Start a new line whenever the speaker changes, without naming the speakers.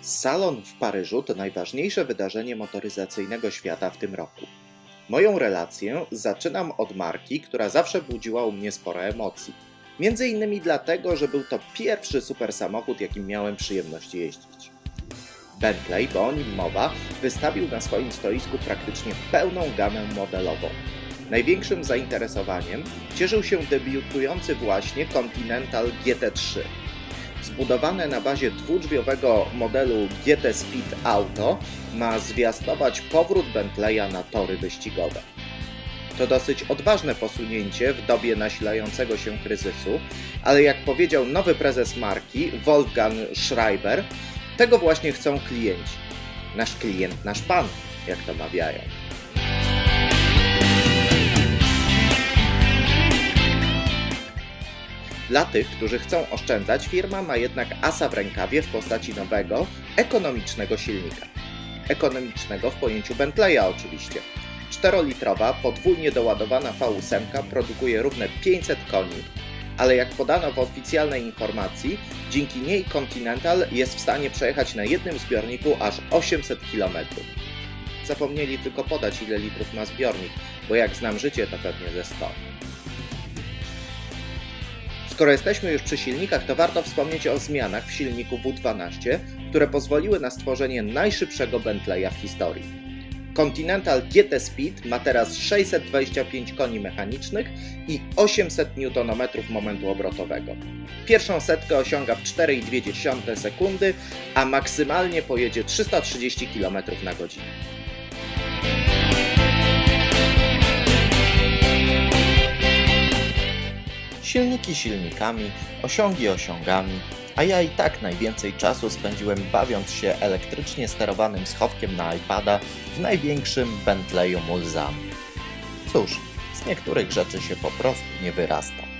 Salon w Paryżu to najważniejsze wydarzenie motoryzacyjnego świata w tym roku. Moją relację zaczynam od marki, która zawsze budziła u mnie sporo emocji. Między innymi dlatego, że był to pierwszy super samochód, jakim miałem przyjemność jeździć. Bentley, bo o nim mowa, wystawił na swoim stoisku praktycznie pełną gamę modelową. Największym zainteresowaniem cieszył się debiutujący właśnie Continental GT3. Zbudowane na bazie dwudrzwiowego modelu GT Speed Auto ma zwiastować powrót Bentleya na tory wyścigowe. To dosyć odważne posunięcie w dobie nasilającego się kryzysu, ale jak powiedział nowy prezes marki Wolfgang Schreiber, tego właśnie chcą klienci. Nasz klient, nasz pan, jak to mawiają. Dla tych, którzy chcą oszczędzać, firma ma jednak asa w rękawie w postaci nowego, ekonomicznego silnika. Ekonomicznego w pojęciu Bentleya oczywiście. 4-litrowa, podwójnie doładowana V8 produkuje równe 500 koni, ale jak podano w oficjalnej informacji, dzięki niej Continental jest w stanie przejechać na jednym zbiorniku aż 800 km. Zapomnieli tylko podać ile litrów ma zbiornik, bo jak znam życie to pewnie ze 100. Skoro jesteśmy już przy silnikach, to warto wspomnieć o zmianach w silniku W12, które pozwoliły na stworzenie najszybszego Bentleya w historii. Continental GT Speed ma teraz 625 koni mechanicznych i 800 Nm momentu obrotowego. Pierwszą setkę osiąga w 4,2 sekundy, a maksymalnie pojedzie 330 km na godzinę. Silniki silnikami, osiągi osiągami, a ja i tak najwięcej czasu spędziłem bawiąc się elektrycznie sterowanym schowkiem na iPada w największym Bentleyu Mulzam. Cóż, z niektórych rzeczy się po prostu nie wyrasta.